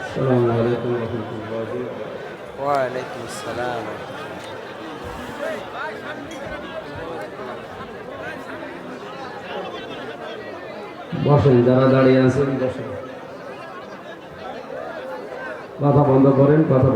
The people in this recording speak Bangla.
السلام عليكم ورحمة الله ওয়ালাইকুম আসসালাম বসেন যারা দাঁড়িয়ে আছেন বসেন কথা বন্ধ করেন কথা